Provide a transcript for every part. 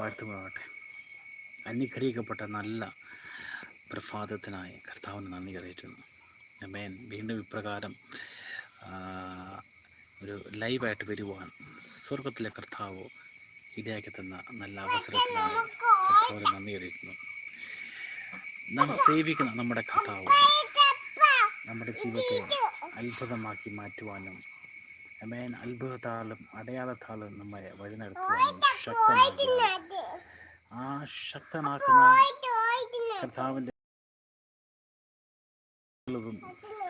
വാഴ്ത്തുമാകട്ടെ അനുഗ്രഹിക്കപ്പെട്ട നല്ല പ്രഭാതത്തിനായി കർത്താവിന് നന്ദി അറിയിക്കുന്നു. മേൻ വീണ്ടും ഇപ്രകാരം ഒരു ലൈവായിട്ട് വരുവാൻ സ്വർഗത്തിലെ കർത്താവ് ഇടയാക്കി തന്ന നല്ല അവസരത്തിനായി കർത്താവിന് നന്ദി അറിയിക്കുന്നു. നാം സേവിക്കുന്ന നമ്മുടെ കർത്താവ് നമ്മുടെ ജീവിതത്തെ അത്ഭുതമാക്കി മാറ്റുവാനും അമേൻ. അത്ഭുതത്താലും അടയാളത്താലും നമ്മെ വഴി നടത്തുവാനും ആ ശക്തമാക്കുന്ന കർത്താവിന്റെ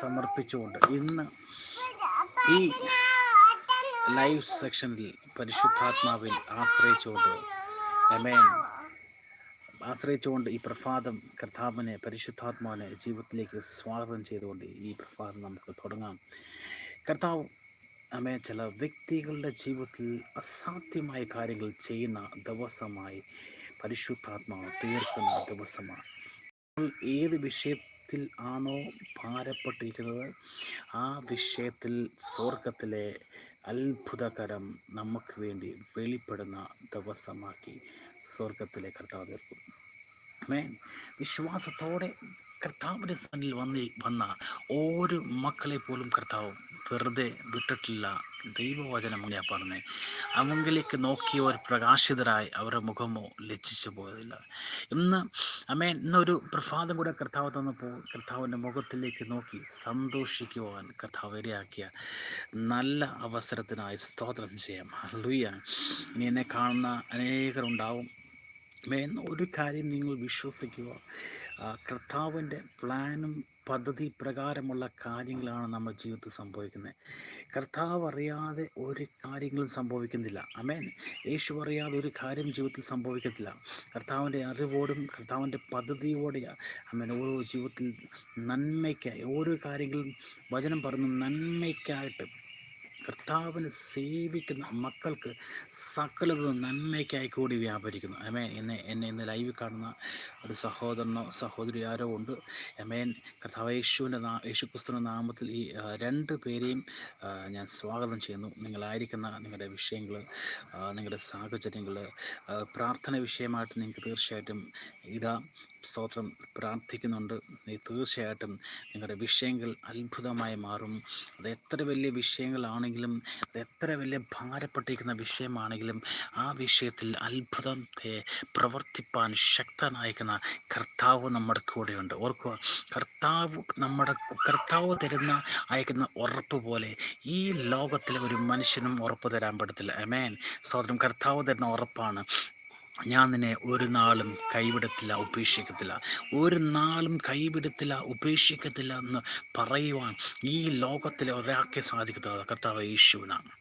സമർപ്പിച്ചുകൊണ്ട് ഇന്ന് ഈ ലൈവ് സെക്ഷനിൽ പരിശുദ്ധാത്മാവിൽ ആശ്രയിച്ചുകൊണ്ട് അമേൻ. ആശ്രയിച്ചുകൊണ്ട് ഈ പ്രഭാതം കർത്താവിനെ പരിശുദ്ധാത്മാവിനെ ജീവിതത്തിലേക്ക് സ്വാഗതം ചെയ്തുകൊണ്ട് ഈ പ്രഭാതം നമുക്ക് തുടങ്ങാം. കർത്താവ് അമേ ചില വ്യക്തികളുടെ ജീവിതത്തിൽ അസാധ്യമായ കാര്യങ്ങൾ ചെയ്യുന്ന ദിവസമായി പരിശുദ്ധാത്മാവ് തീർക്കുന്ന ദിവസമാണ്. ഏത് വിഷയത്തിൽ ആണോ ഭാരപ്പെട്ടിരിക്കുന്നത് ആ വിഷയത്തിൽ സ്വർഗത്തിലെ അത്ഭുതകരം നമുക്ക് വേണ്ടി വെളിപ്പെടുന്ന ദിവസമാക്കി സ്വർഗത്തിലെ കർത്താവ് തീർക്കും വിശ്വാസത്തോടെ കർത്താവിന്റെ സന്നിൽ വന്ന് വന്ന ഓരോ മക്കളെ പോലും കർത്താവ് വെറുതെ വിട്ടിട്ടില്ല. ദൈവവചനം ഞാൻ പറഞ്ഞേ. അവങ്കിലേക്ക് നോക്കിയവർ പ്രകാശിതരായി അവരുടെ മുഖമോ ലജ്ജിച്ചു പോയതില്ല. ഇന്ന് അമ്മ ഇന്നൊരു പ്രഭാതം കൂടെ കർത്താവ് തന്നപ്പോൾ കർത്താവിന്റെ മുഖത്തിലേക്ക് നോക്കി സന്തോഷിക്കുവാൻ കർത്താവ് ഇടയാക്കിയ നല്ല അവസരത്തിനായി സ്തോത്രം ചെയ്യാം. ഹല്ലേലൂയ. ഇനി എന്നെ കാണുന്ന അനേകരുണ്ടാവും. മേൻ ഒരു കാര്യം നിങ്ങൾ വിശ്വസിക്കുക. കർത്താവിന്റെ പ്ലാനും പദ്ധതി പ്രകാരമുള്ള കാര്യങ്ങളാണ് നമ്മുടെ ജീവിതത്തിൽ സംഭവിക്കുന്നത്. കർത്താവ് അറിയാതെ ഒരു കാര്യങ്ങളും സംഭവിക്കുന്നില്ല. അമേൻ യേശു അറിയാതെ ഒരു കാര്യം ജീവിതത്തിൽ സംഭവിക്കത്തില്ല. കർത്താവിന്റെ അറിവോടും കർത്താവിന്റെ പദ്ധതിയോടെ അമേൻ ഓരോ ജീവിതത്തിൽ നന്മയ്ക്കായി ഓരോ കാര്യങ്ങളും വചനം പറഞ്ഞു നന്മയ്ക്കായിട്ട് കർത്താവിനെ സേവിക്കുന്ന മക്കൾക്ക് സകലതും നന്മയ്ക്കായി കൂടി വ്യാപരിക്കുന്നു. അമേൻ എന്നെ എന്നെ ഇന്ന് ലൈവ് കാണുന്ന ഒരു സഹോദരനോ സഹോദരി ആരോ ഉണ്ട്. അമേൻ കർത്താവ് യേശുവിന്റെ നാ യേശുക്രിസ്തുവിന്റെ നാമത്തിൽ ഈ രണ്ട് പേരെയും ഞാൻ സ്വാഗതം ചെയ്യുന്നു. നിങ്ങളായിരിക്കുന്ന നിങ്ങളുടെ വിഷയങ്ങൾ നിങ്ങളുടെ സാഹചര്യങ്ങൾ പ്രാർത്ഥന വിഷയമായിട്ട് നിങ്ങൾക്ക് തീർച്ചയായിട്ടും ഇടാം. സ്തോത്രം പ്രാർത്ഥിക്കുന്നുണ്ട്. നീ തീർച്ചയായിട്ടും നിങ്ങളുടെ വിഷയങ്ങൾ അത്ഭുതമായി മാറും. അത് എത്ര വലിയ വിഷയങ്ങളാണെങ്കിലും അത് എത്ര വലിയ ഭാരപ്പെട്ടിരിക്കുന്ന വിഷയമാണെങ്കിലും ആ വിഷയത്തിൽ അത്ഭുതത്തെ പ്രവർത്തിപ്പാൻ ശക്തനായിരിക്കുന്ന കർത്താവ് നമ്മുടെ കൂടെയുണ്ട്. ഓർക്കുക കർത്താവ് നമ്മുടെ കർത്താവ് തരുന്ന അയക്കുന്ന ഉറപ്പ് പോലെ ഈ ലോകത്തിലെ ഒരു മനുഷ്യനും ഉറപ്പ് തരാൻ പറ്റത്തില്ല. അമേൻ സ്വാതന്ത്ര്യം കർത്താവ് തരുന്ന ഉറപ്പാണ്. ഞാൻ നിന്നെ ഒരു നാളും കൈവിടത്തില്ല ഉപേക്ഷിക്കത്തില്ല. ഒരു നാളും കൈവിടത്തില്ല ഉപേക്ഷിക്കത്തില്ല എന്ന് പറയുവാൻ ഈ ലോകത്തിലെ ഒരാൾക്കെ സാധിക്കത്തില്ല കർത്താവ് യേശുവിനാണ്.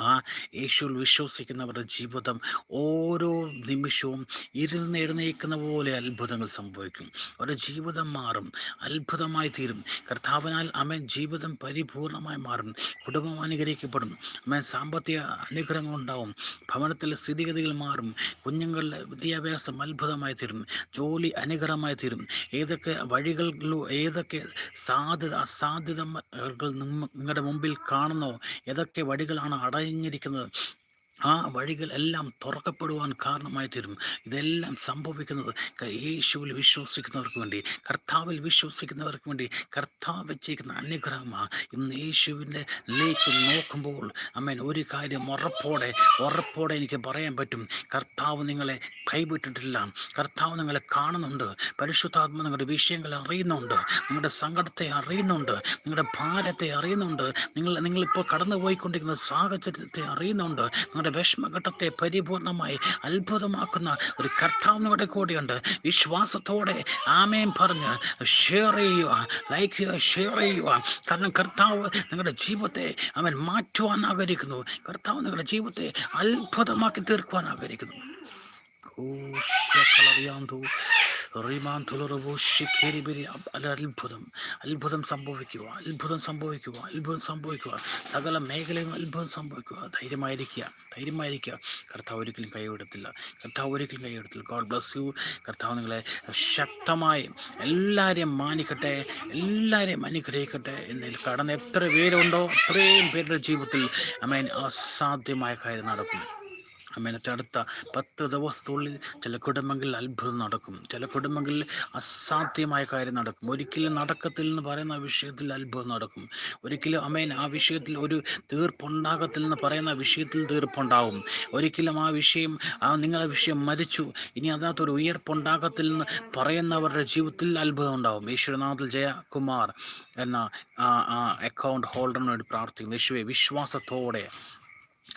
ആ യേശുവിൽ വിശ്വസിക്കുന്നവരുടെ ജീവിതം ഓരോ നിമിഷവും ഇരുന്ന് പോലെ അത്ഭുതങ്ങൾ സംഭവിക്കും. അവരുടെ ജീവിതം മാറും അത്ഭുതമായി തീരും. കർത്താവിനാൽ അമ്മ ജീവിതം പരിപൂർണമായി മാറും. കുടുംബം അനുഗ്രഹിക്കപ്പെടും. അമ്മ സാമ്പത്തിക അനുഗ്രഹങ്ങൾ ഉണ്ടാവും. ഭവനത്തിലെ സ്ഥിതിഗതികൾ മാറും. കുഞ്ഞുങ്ങളുടെ വിദ്യാഭ്യാസം അത്ഭുതമായി തീരും. ജോലി അനുഗ്രഹമായി തീരും. ഏതൊക്കെ വഴികളിലോ ഏതൊക്കെ സാധ്യത അസാധ്യതകൾ നിങ്ങ- നിങ്ങളുടെ മുമ്പിൽ കാണുന്നോ ഏതൊക്കെ വഴികളാണ് അടഞ്ഞിരിക്കുന്നത് ആ വഴികൾ എല്ലാം തുറക്കപ്പെടുവാൻ കാരണമായി തീരും ഇതെല്ലാം സംഭവിക്കുന്നത് യേശുവിൽ വിശ്വസിക്കുന്നവർക്ക് വേണ്ടി കർത്താവിൽ വിശ്വസിക്കുന്നവർക്ക് വേണ്ടി കർത്താവ് വെച്ചിരിക്കുന്ന അനുഗ്രഹമാണ് ഇന്ന് യേശുവിന്റെ ലേക്ക് നോക്കുമ്പോൾ അമ്മേൻ ഒരു കാര്യം ഉറപ്പോടെ ഉറപ്പോടെ എനിക്ക് പറയാൻ പറ്റും. കർത്താവ് നിങ്ങളെ കൈവിട്ടിട്ടില്ല. കർത്താവ് നിങ്ങളെ കാണുന്നുണ്ട്. പരിശുദ്ധാത്മ നിങ്ങളുടെ വിഷയങ്ങളെ അറിയുന്നുണ്ട്. നിങ്ങളുടെ സങ്കടത്തെ അറിയുന്നുണ്ട്. നിങ്ങളുടെ ഭാരത്തെ അറിയുന്നുണ്ട്. നിങ്ങൾ നിങ്ങളിപ്പോൾ കടന്നു പോയിക്കൊണ്ടിരിക്കുന്ന സാഹചര്യത്തെ അറിയുന്നുണ്ട്. നിങ്ങളുടെ വിഷമഘട്ടത്തെ പരിപൂർണമായി അത്ഭുതമാക്കുന്ന ഒരു കർത്താവ് നിങ്ങളുടെ കൂടെയുണ്ട്. വിശ്വാസത്തോടെ ആമേൻ പറഞ്ഞ് ഷെയർ ചെയ്യുക ലൈക്ക് ചെയ്യുക ഷെയർ ചെയ്യുക. കാരണം കർത്താവ് നിങ്ങളുടെ ജീവിതത്തെ അവൻ മാറ്റുവാൻ ആഗ്രഹിക്കുന്നു. കർത്താവ് നിങ്ങളുടെ ജീവിതത്തെ അത്ഭുതമാക്കി തീർക്കുവാൻ ആഗ്രഹിക്കുന്നു. ഓ അല്ല അത്ഭുതം. അത്ഭുതം സംഭവിക്കുക. അത്ഭുതം സംഭവിക്കുക. അത്ഭുതം സംഭവിക്കുക. സകല മേഖലയും അത്ഭുതം സംഭവിക്കുക. ധൈര്യമായിരിക്കുക. ധൈര്യമായിരിക്കുക. കർത്താവ് ഒരിക്കലും കൈവിടത്തില്ല. കർത്താവ് ഒരിക്കലും കൈവിടത്തില്ല. ഗോഡ് ബ്ലസ് യു കർത്താവ് നിങ്ങളെ ശക്തമായി എല്ലാവരെയും മാനിക്കട്ടെ. എല്ലാവരെയും അനുഗ്രഹിക്കട്ടെ എന്നിൽ കടന്ന് എത്ര പേരുണ്ടോ അത്രയും പേരുടെ ജീവിതത്തിൽ അമേൻ അസാധ്യമായ കാര്യം നടക്കും അമ്മേനറ്റ് അടുത്ത പത്ത് ദിവസത്തുള്ളിൽ ചില കുടുംബങ്ങളിൽ അത്ഭുതം നടക്കും. ചില കുടുംബങ്ങളിൽ അസാധ്യമായ കാര്യം നടക്കും. ഒരിക്കലും നടക്കത്തിൽ എന്ന് പറയുന്ന വിഷയത്തിൽ അത്ഭുതം നടക്കും. ഒരിക്കലും അമേൻ ആ വിഷയത്തിൽ ഒരു തീർപ്പുണ്ടാകത്തിൽ എന്ന് പറയുന്ന വിഷയത്തിൽ തീർപ്പുണ്ടാവും. ഒരിക്കലും ആ വിഷയം ആ നിങ്ങളുടെ വിഷയം മരിച്ചു. ഇനി അതിനകത്തൊരു ഉയർപ്പുണ്ടാകത്തിൽ എന്ന് പറയുന്നവരുടെ ജീവിതത്തിൽ അത്ഭുതം ഉണ്ടാവും. ഈശ്വരനാഥിൽ ജയകുമാർ എന്ന അക്കൗണ്ട് ഹോൾഡറിന് വേണ്ടി പ്രാർത്ഥിക്കുന്നു. യേശുവെ വിശ്വാസത്തോടെ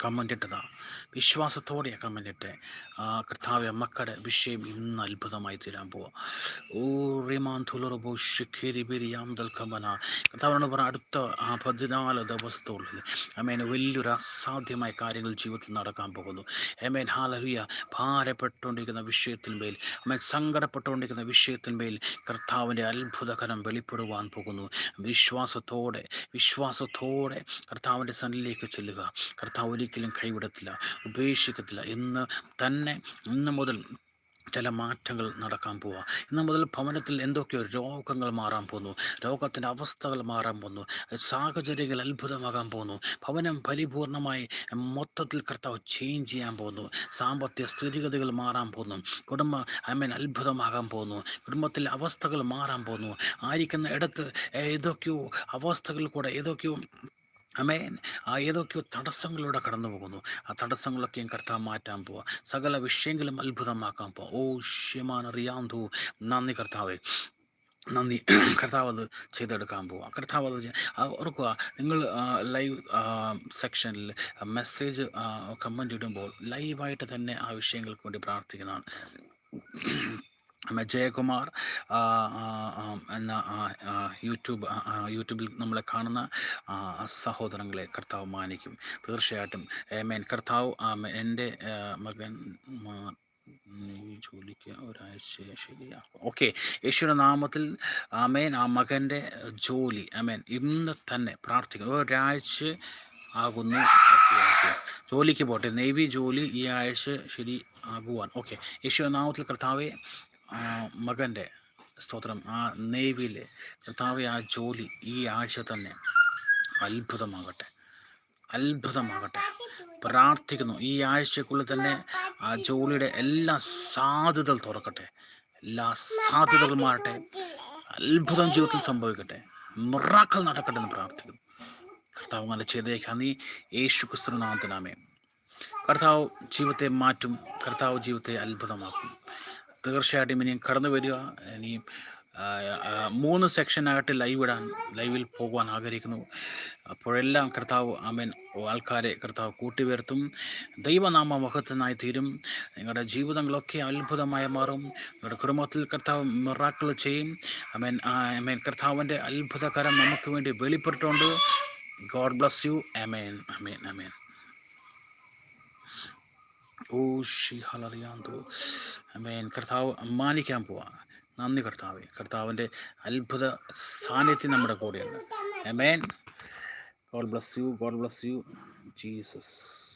കമന്റ് ഇട്ടതാണ് വിശ്വാസത്തോടെ ആക്കാൻ വേണ്ടിയിട്ട് ആ കർത്താവ് മക്കളുടെ വിഷയം ഇന്ന് അത്ഭുതമായി തീരാൻ പോവാം. കർത്താവിനോട് പറഞ്ഞ അടുത്ത ആ പതിനാല് ദിവസത്തോളിൽ അമേൻ വലിയൊരു അസാധ്യമായ കാര്യങ്ങൾ ജീവിതത്തിൽ നടക്കാൻ പോകുന്നു. അമേൻ ഹാലഹിയ ഭാരപ്പെട്ടുകൊണ്ടിരിക്കുന്ന വിഷയത്തിന്മേൽ അമേൻ സങ്കടപ്പെട്ടുകൊണ്ടിരിക്കുന്ന വിഷയത്തിന്മേൽ കർത്താവിന്റെ അത്ഭുതകരം വെളിപ്പെടുവാൻ പോകുന്നു. വിശ്വാസത്തോടെ വിശ്വാസത്തോടെ കർത്താവിന്റെ സന്നിലേക്ക് ചെല്ലുക. കർത്താവ് ഒരിക്കലും കൈവിടത്തില്ല. ഉപേക്ഷിക്കത്തില്ല. ഇന്ന് തന്നെ ഇന്ന് മുതൽ ചില മാറ്റങ്ങൾ നടക്കാൻ പോവുക ഇന്ന് മുതൽ ഭവനത്തിൽ എന്തൊക്കെയോ രോഗങ്ങൾ മാറാൻ പോകുന്നു രോഗത്തിന്റെ അവസ്ഥകൾ മാറാൻ പോകുന്നു സാഹചര്യങ്ങൾ അത്ഭുതമാകാൻ പോകുന്നു ഭവനം പരിപൂർണമായി മൊത്തത്തിൽ കർത്താവ് ചേഞ്ച് ചെയ്യാൻ പോകുന്നു സാമ്പത്തിക സ്ഥിതിഗതികൾ മാറാൻ പോകുന്നു കുടുംബ ഐ മീൻ അത്ഭുതമാകാൻ പോകുന്നു കുടുംബത്തിലെ അവസ്ഥകൾ മാറാൻ പോകുന്നു ആയിരിക്കുന്ന ഇടത്ത് ഏതൊക്കെയോ അവസ്ഥകൾ കൂടെ ഏതൊക്കെയോ അമേൻ ആ ഏതൊക്കെയോ തടസ്സങ്ങളിലൂടെ കടന്നു പോകുന്നു. ആ തടസ്സങ്ങളൊക്കെയും കർത്താവ് മാറ്റാൻ പോവുക സകല വിഷയങ്ങളും അത്ഭുതമാക്കാൻ പോവുക ഓ ഷ്യമാനറിയാന്തു നന്ദി കർത്താവേ. നന്ദി. കർത്താവ് അത് ചെയ്തെടുക്കാൻ പോവുക കർത്താവ് അത് ഓർക്കുക നിങ്ങൾ ലൈവ് സെക്ഷനിൽ മെസ്സേജ് കമന്റ് ഇടുമ്പോൾ ലൈവായിട്ട് തന്നെ ആ വിഷയങ്ങൾക്ക് വേണ്ടി പ്രാർത്ഥിക്കുന്നതാണ്. ജയകുമാർ എന്ന യൂട്യൂബ് യൂട്യൂബിൽ നമ്മളെ കാണുന്ന സഹോദരങ്ങളെ കർത്താവ് മാനിക്കും. തീർച്ചയായിട്ടും. മേൻ കർത്താവ് എന്റെ മകൻ ജോലിക്ക് ഒരാഴ്ച ശരിയാക്കും. ഓക്കെ. യേശുവിന്റെ നാമത്തിൽ അമേൻ ആ മകന്റെ ജോലി. അമേൻ ഇന്ന് തന്നെ പ്രാർത്ഥിക്കും ഒരാഴ്ച ആകുന്നു. ജോലിക്ക് പോട്ടെ. നേവി ജോലി ഈ ആഴ്ച ശരി ആകുവാൻ. ഓക്കെ. യേശുവിന്റെ നാമത്തിൽ കർത്താവെ ആ മകന്റെ സ്തോത്രം ആ നേവിയിലെ കർത്താവ് ആ ജോലി ഈ ആഴ്ച തന്നെ അത്ഭുതമാകട്ടെ അത്ഭുതമാകട്ടെ. പ്രാർത്ഥിക്കുന്നു ഈ ആഴ്ചക്കുള്ളിൽ തന്നെ ആ ജോലിയുടെ എല്ലാ സാധ്യതകൾ തുറക്കട്ടെ എല്ലാ സാധ്യതകളും മാറട്ടെ അത്ഭുതം ജീവിതത്തിൽ സംഭവിക്കട്ടെ മിറാക്കൾ നടക്കട്ടെ എന്ന് പ്രാർത്ഥിക്കുന്നു. കർത്താവ് അങ്ങനെ ചെയ്തേക്കാം നീ യേശു ക്രിസ്തു നാമത്തിനാമേ കർത്താവ് ജീവിതത്തെ മാറ്റും കർത്താവ് ജീവിതത്തെ അത്ഭുതമാക്കും. തീർച്ചയായിട്ടും ഇനിയും കടന്നു വരിക. ഇനിയും മൂന്ന് സെക്ഷനായിട്ട് ലൈവ് ഇടാൻ ലൈവിൽ പോകുവാൻ ആഗ്രഹിക്കുന്നു. അപ്പോഴെല്ലാം കർത്താവ് ആമേൻ. ആൾക്കാരെ കർത്താവ് കൂട്ടിവരുത്തും. ദൈവനാമ മഹത്വനായി തീരും. നിങ്ങളുടെ ജീവിതങ്ങളൊക്കെ അത്ഭുതമായി മാറും. നിങ്ങളുടെ കുടുംബത്തിൽ കർത്താവ് മിറാക്കൾ ചെയ്യും. അമേൻ അമേൻ കർത്താവിന്റെ അത്ഭുതകരം നമുക്ക് വേണ്ടി വെളിപ്പെട്ടുകൊണ്ട് God bless you amen amen amen ഓ ഷി ഹലറിയാന്തോ അമേൻ കർത്താവ് മാനിക്കാൻ പോവാ. നന്ദി കർത്താവെ. കർത്താവിന്റെ അത്ഭുത സാന്നിധ്യം നമ്മുടെ കൂടെയുണ്ട്. മേൻ God bless you God bless you Jesus